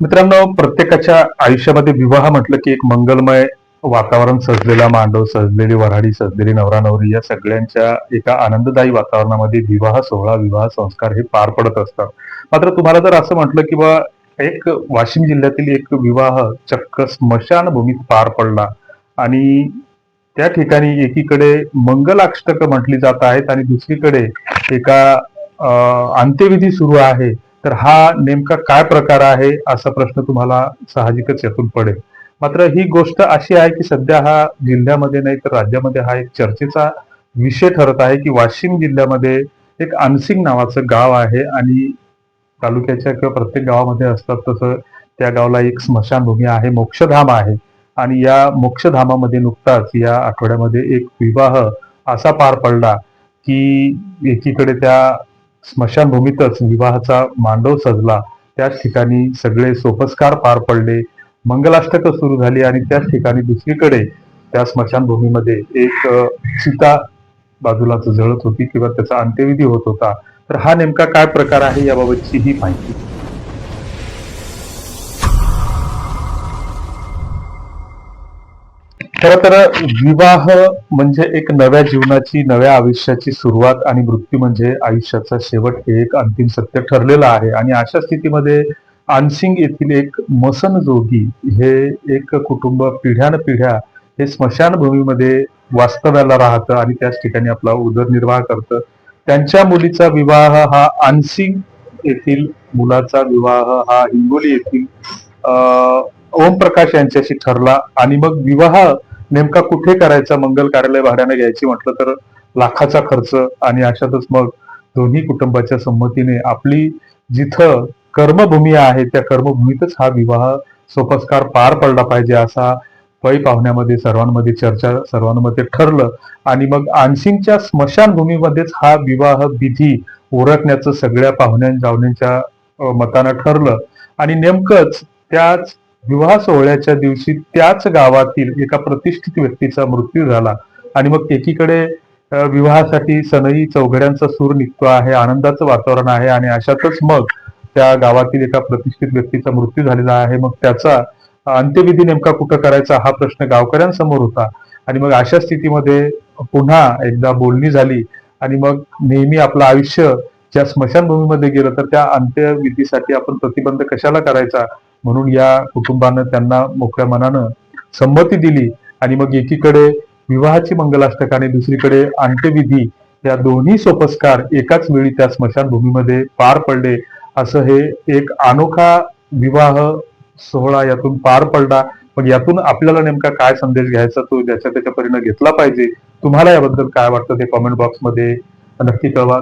मित्रांनो प्रत्येकाच्या आयुष्यामध्ये विवाह म्हटलं की एक मंगलमय वातावरण सजलेला मांडव सजलेली वऱ्हाडी सजलेली नवरा नवरी या सगळ्यांच्या एका आनंददायी वातावरणामध्ये विवाह सोहळा विवाह संस्कार हे पार पडत असतात. मात्र तुम्हाला जर असं म्हटलं की बा एक वाशिम जिल्ह्यातील एक विवाह चक्क स्मशानभूमीत पार पडला आणि त्या ठिकाणी एकीकडे मंगलाष्टक म्हटली जात आहेत आणि दुसरीकडे एका अंत्यविधी सुरू आहे तर हा नेमका काय प्रकार आहे असा प्रश्न तुम्हाला साहजिकच यातून पडेल. मात्र ही गोष्ट अशी आहे की सध्या हा जिल्ह्यामध्ये नाही तर राज्यामध्ये हा एक चर्चेचा विषय ठरत आहे की वाशिम जिल्ह्यामध्ये एक अनसिंग नावाचं गाव आहे आणि तालुक्याच्या किंवा प्रत्येक गावामध्ये असतात तसं त्या गावाला एक स्मशानभूमी आहे मोक्षधाम आहे. आणि या मोक्षधामामध्ये नुकताच या आठवड्यामध्ये एक विवाह असा पार पडला की एकीकडे त्या स्मशानभूमीतच विवाहाचा मांडव सजला. त्याच ठिकाणी सगळे सोपस्कार पार पडले. मंगलाष्टक सुरू झाली आणि त्याच ठिकाणी दुसरीकडे त्या स्मशानभूमीमध्ये एक सीता बाजूला जळत होती किंवा त्याचा अंत्यविधी होत होता. तर हा नेमका काय प्रकार आहे याबाबतची ही माहिती. खर तर विवाह म्हणजे एक नव्या जीवनाची नव्या आयुष्याची सुरुवात आणि मृत्यू म्हणजे आयुष्याचा शेवट हे एक अंतिम सत्य ठरलेलं आहे. आणि अशा स्थितीमध्ये आनसिंग येथील एक मसन जोगी हे एक कुटुंब पिढ्यानपिढ्या हे स्मशानभूमीमध्ये वास्तव्याला राहतं आणि त्याच ठिकाणी आपला उदरनिर्वाह करतं. त्यांच्या मुलीचा विवाह हा आनसिंग येथील मुलाचा विवाह हा हिंगोली येथील ओमप्रकाश यांच्याशी ठरला. आणि मग विवाह नेमका कुठे करायचा मंगल कार्यालय भाड्याने घ्यायची म्हटलं तर लाखाचा खर्च आणि अशातच मग दोन्ही कुटुंबाच्या संमतीने आपली जिथं कर्मभूमी आहे त्या कर्मभूमीतच हा विवाह सोपस्कार पार पडला पाहिजे असा पै पाहुण्यामध्ये सर्वांमध्ये चर्चा सर्वांमध्ये ठरलं. आणि मग आणसिंगच्या स्मशानभूमीमध्येच हा विवाह विधी ओळखण्याचं सगळ्या पाहुण्या जावण्यांच्या मतानं ठरलं. आणि नेमकंच त्याच विवाह सोहळ्याच्या दिवशी त्याच गावातील एका प्रतिष्ठित व्यक्तीचा मृत्यू झाला. आणि मग एकीकडे विवाहासाठी सनई चौघड्यांचा सूर निघतो आहे आनंदाचं वातावरण आहे आणि अशातच मग त्या गावातील एका प्रतिष्ठित व्यक्तीचा मृत्यू झालेला आहे. मग त्याचा अंत्यविधी नेमका कुठं करायचा हा प्रश्न गावकऱ्यांसमोर होता. आणि मग अशा स्थितीमध्ये पुन्हा एकदा बोलणी झाली आणि मग नेहमी आपलं आयुष्य ज्या स्मशानभूमीमध्ये गेलं तर त्या अंत्यविधीसाठी आपण प्रतिबंध कशाला करायचा? म्हणून या कुटुंबानं त्यांना मोकळ्या मनानं संमती दिली आणि मग एकीकडे विवाहाची मंगलाष्टक आणि दुसरीकडे अंत्यविधी या दोन्ही सोपस्कार एकाच वेळी त्या स्मशानभूमीमध्ये पार पडले. असं हे एक अनोखा विवाह सोहळा यातून पार पडला. मग यातून आपल्याला नेमका काय संदेश घ्यायचा तो ज्याच्या त्याच्या परिणाम घेतला पाहिजे? तुम्हाला याबद्दल काय वाटतं ते कॉमेंट बॉक्समध्ये नक्की कळवा.